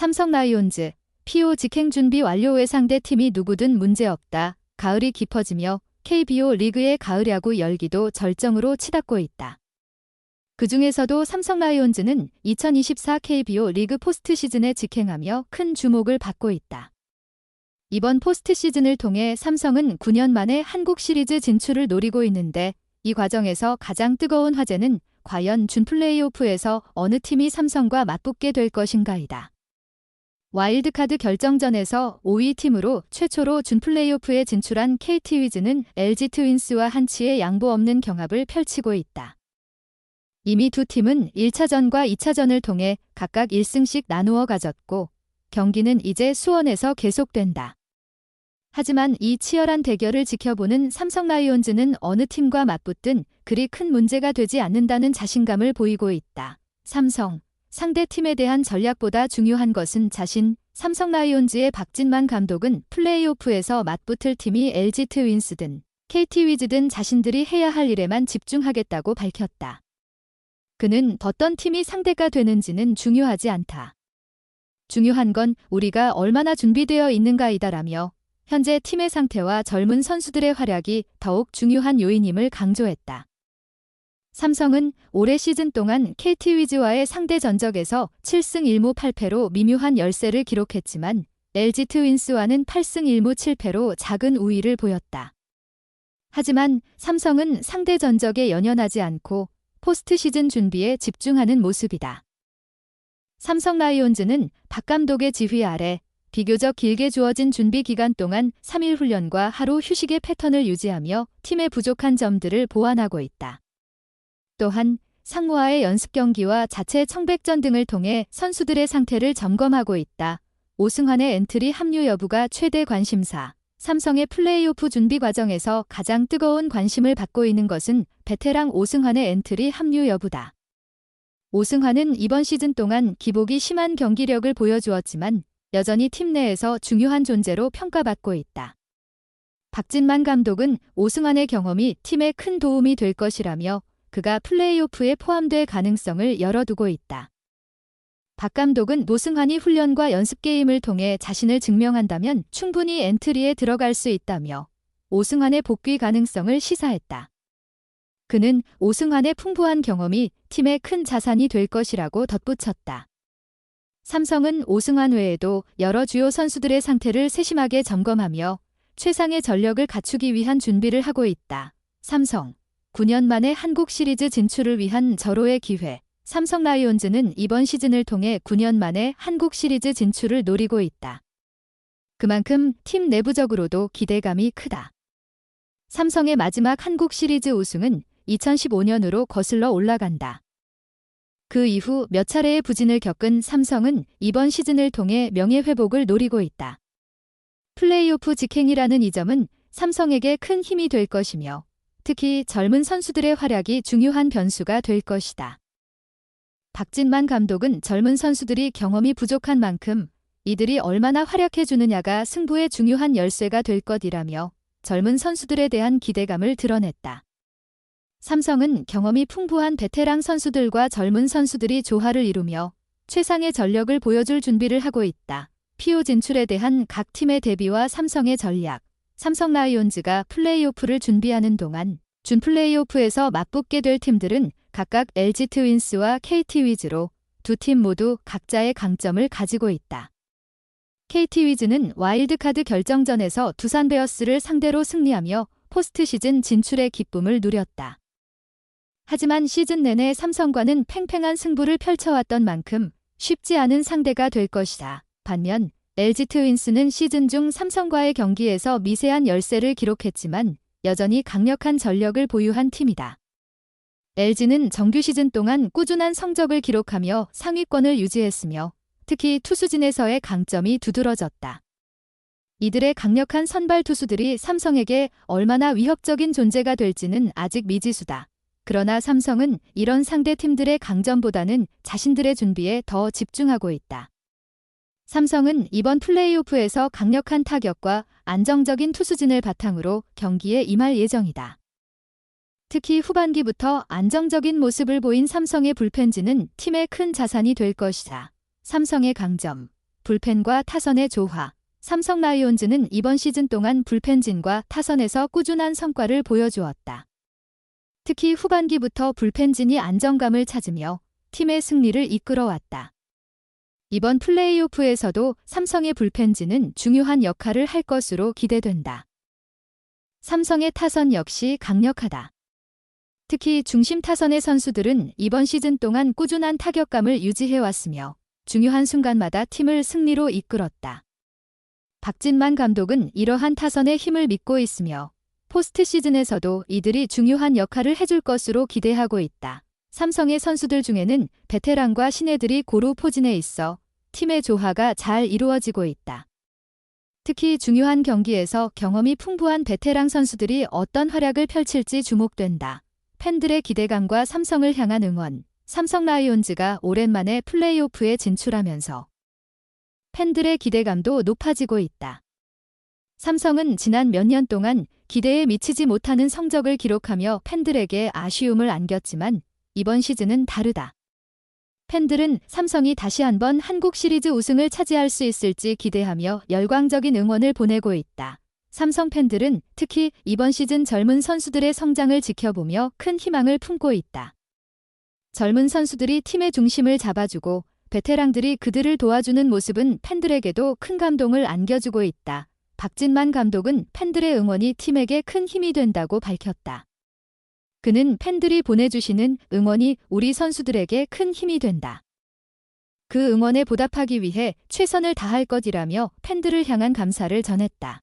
삼성 라이온즈 PO 직행 준비 완료 후 상대 팀이 누구든 문제없다. 가을이 깊어지며 KBO 리그의 가을 야구 열기도 절정으로 치닫고 있다. 그 중에서도 삼성 라이온즈는 2024 KBO 리그 포스트 시즌에 직행하며 큰 주목을 받고 있다. 이번 포스트 시즌을 통해 삼성은 9년 만에 한국 시리즈 진출을 노리고 있는데 이 과정에서 가장 뜨거운 화제는 과연 준 플레이오프에서 어느 팀이 삼성과 맞붙게 될 것인가이다. 와일드카드 결정전에서 5위 팀으로 최초로 준 플레이오프에 진출한 KT 위즈는 LG 트윈스와 한치의 양보 없는 경합을 펼치고 있다. 이미 두 팀은 1차전과 2차전을 통해 각각 1승씩 나누어 가졌고 경기는 이제 수원에서 계속된다. 하지만 이 치열한 대결을 지켜보는 삼성 라이온즈는 어느 팀과 맞붙든 그리 큰 문제가 되지 않는다는 자신감을 보이고 있다. 삼성, 상대 팀에 대한 전략보다 중요한 것은 자신, 삼성 라이온즈의 박진만 감독은 플레이오프에서 맞붙을 팀이 LG 트윈스든 KT 위즈든 자신들이 해야 할 일에만 집중하겠다고 밝혔다. 그는 어떤 팀이 상대가 되는지는 중요하지 않다. 중요한 건 우리가 얼마나 준비되어 있는가이다라며 현재 팀의 상태와 젊은 선수들의 활약이 더욱 중요한 요인임을 강조했다. 삼성은 올해 시즌 동안 KT 위즈와의 상대 전적에서 7승 1무 8패로 미묘한 열세를 기록했지만 LG 트윈스와는 8승 1무 7패로 작은 우위를 보였다. 하지만 삼성은 상대 전적에 연연하지 않고 포스트 시즌 준비에 집중하는 모습이다. 삼성 라이온즈는 박 감독의 지휘 아래 비교적 길게 주어진 준비 기간 동안 3일 훈련과 하루 휴식의 패턴을 유지하며 팀의 부족한 점들을 보완하고 있다. 또한 상무와의 연습 경기와 자체 청백전 등을 통해 선수들의 상태를 점검하고 있다. 오승환의 엔트리 합류 여부가 최대 관심사. 삼성의 플레이오프 준비 과정에서 가장 뜨거운 관심을 받고 있는 것은 베테랑 오승환의 엔트리 합류 여부다. 오승환은 이번 시즌 동안 기복이 심한 경기력을 보여주었지만 여전히 팀 내에서 중요한 존재로 평가받고 있다. 박진만 감독은 오승환의 경험이 팀에 큰 도움이 될 것이라며 그가 플레이오프에 포함될 가능성을 열어두고 있다. 박 감독은 노승환이 훈련과 연습 게임을 통해 자신을 증명한다면 충분히 엔트리에 들어갈 수 있다며 오승환의 복귀 가능성을 시사했다. 그는 오승환의 풍부한 경험이 팀의 큰 자산이 될 것이라고 덧붙였다. 삼성은 오승환 외에도 여러 주요 선수들의 상태를 세심하게 점검하며 최상의 전력을 갖추기 위한 준비를 하고 있다. 삼성 9년 만에 한국 시리즈 진출을 위한 절호의 기회. 삼성 라이온즈는 이번 시즌을 통해 9년 만에 한국 시리즈 진출을 노리고 있다. 그만큼 팀 내부적으로도 기대감이 크다. 삼성의 마지막 한국 시리즈 우승은 2015년으로 거슬러 올라간다. 그 이후 몇 차례의 부진을 겪은 삼성은 이번 시즌을 통해 명예회복을 노리고 있다. 플레이오프 직행이라는 이 점은 삼성에게 큰 힘이 될 것이며 특히 젊은 선수들의 활약이 중요한 변수가 될 것이다. 박진만 감독은 젊은 선수들이 경험이 부족한 만큼 이들이 얼마나 활약해 주느냐가 승부의 중요한 열쇠가 될 것이라며 젊은 선수들에 대한 기대감을 드러냈다. 삼성은 경험이 풍부한 베테랑 선수들과 젊은 선수들이 조화를 이루며 최상의 전력을 보여줄 준비를 하고 있다. 피오 진출에 대한 각 팀의 대비와 삼성의 전략. 삼성 라이온즈가 플레이오프를 준비하는 동안 준 플레이오프에서 맞붙게 될 팀들은 각각 LG 트윈스와 KT 위즈로 두 팀 모두 각자의 강점을 가지고 있다. KT 위즈는 와일드카드 결정전에서 두산 베어스를 상대로 승리하며 포스트 시즌 진출의 기쁨을 누렸다. 하지만 시즌 내내 삼성과는 팽팽한 승부를 펼쳐왔던 만큼 쉽지 않은 상대가 될 것이다. 반면 LG 트윈스는 시즌 중 삼성과의 경기에서 미세한 열세를 기록했지만 여전히 강력한 전력을 보유한 팀이다. LG는 정규 시즌 동안 꾸준한 성적을 기록하며 상위권을 유지했으며 특히 투수진에서의 강점이 두드러졌다. 이들의 강력한 선발 투수들이 삼성에게 얼마나 위협적인 존재가 될지는 아직 미지수다. 그러나 삼성은 이런 상대 팀들의 강점보다는 자신들의 준비에 더 집중하고 있다. 삼성은 이번 플레이오프에서 강력한 타격과 안정적인 투수진을 바탕으로 경기에 임할 예정이다. 특히 후반기부터 안정적인 모습을 보인 삼성의 불펜진은 팀의 큰 자산이 될 것이다. 삼성의 강점, 불펜과 타선의 조화. 삼성 라이온즈는 이번 시즌 동안 불펜진과 타선에서 꾸준한 성과를 보여주었다. 특히 후반기부터 불펜진이 안정감을 찾으며 팀의 승리를 이끌어왔다. 이번 플레이오프에서도 삼성의 불펜진은 중요한 역할을 할 것으로 기대된다. 삼성의 타선 역시 강력하다. 특히 중심 타선의 선수들은 이번 시즌 동안 꾸준한 타격감을 유지해왔으며 중요한 순간마다 팀을 승리로 이끌었다. 박진만 감독은 이러한 타선의 힘을 믿고 있으며 포스트 시즌에서도 이들이 중요한 역할을 해줄 것으로 기대하고 있다. 삼성의 선수들 중에는 베테랑과 신예들이 고루 포진해 있어 팀의 조화가 잘 이루어지고 있다. 특히 중요한 경기에서 경험이 풍부한 베테랑 선수들이 어떤 활약을 펼칠지 주목된다. 팬들의 기대감과 삼성을 향한 응원. 삼성 라이온즈가 오랜만에 플레이오프에 진출하면서 팬들의 기대감도 높아지고 있다. 삼성은 지난 몇 년 동안 기대에 미치지 못하는 성적을 기록하며 팬들에게 아쉬움을 안겼지만 이번 시즌은 다르다. 팬들은 삼성이 다시 한번 한국 시리즈 우승을 차지할 수 있을지 기대하며 열광적인 응원을 보내고 있다. 삼성 팬들은 특히 이번 시즌 젊은 선수들의 성장을 지켜보며 큰 희망을 품고 있다. 젊은 선수들이 팀의 중심을 잡아주고 베테랑들이 그들을 도와주는 모습은 팬들에게도 큰 감동을 안겨주고 있다. 박진만 감독은 팬들의 응원이 팀에게 큰 힘이 된다고 밝혔다. 그는 팬들이 보내주시는 응원이 우리 선수들에게 큰 힘이 된다. 그 응원에 보답하기 위해 최선을 다할 것이라며 팬들을 향한 감사를 전했다.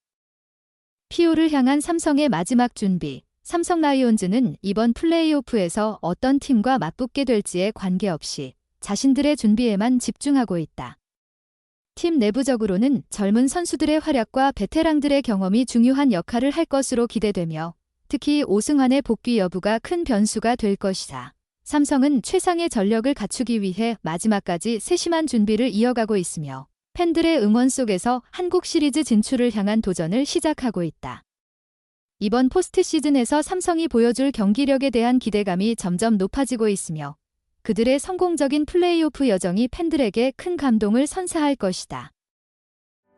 피오를 향한 삼성의 마지막 준비. 삼성 라이온즈는 이번 플레이오프에서 어떤 팀과 맞붙게 될지에 관계없이 자신들의 준비에만 집중하고 있다. 팀 내부적으로는 젊은 선수들의 활약과 베테랑들의 경험이 중요한 역할을 할 것으로 기대되며 특히 오승환의 복귀 여부가 큰 변수가 될 것이다. 삼성은 최상의 전력을 갖추기 위해 마지막까지 세심한 준비를 이어가고 있으며 팬들의 응원 속에서 한국 시리즈 진출을 향한 도전을 시작하고 있다. 이번 포스트 시즌에서 삼성이 보여줄 경기력에 대한 기대감이 점점 높아지고 있으며 그들의 성공적인 플레이오프 여정이 팬들에게 큰 감동을 선사할 것이다.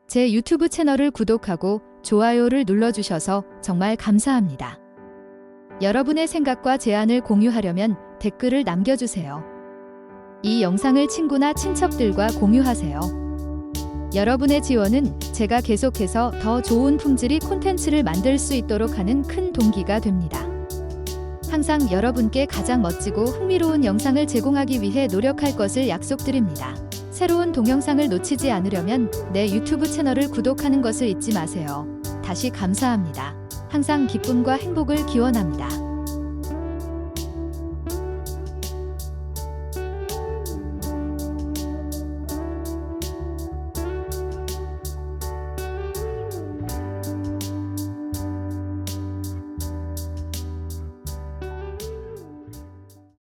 제 유튜브 채널을 구독하고 좋아요를 눌러주셔서 정말 감사합니다. 여러분의 생각과 제안을 공유하려면 댓글을 남겨주세요. 이 영상을 친구나 친척들과 공유하세요. 여러분의 지원은 제가 계속해서 더 좋은 품질의 콘텐츠를 만들 수 있도록 하는 큰 동기가 됩니다. 항상 여러분께 가장 멋지고 흥미로운 영상을 제공하기 위해 노력할 것을 약속드립니다. 새로운 동영상을 놓치지 않으려면 내 유튜브 채널을 구독하는 것을 잊지 마세요. 다시 감사합니다. 항상 기쁨과 행복을 기원합니다.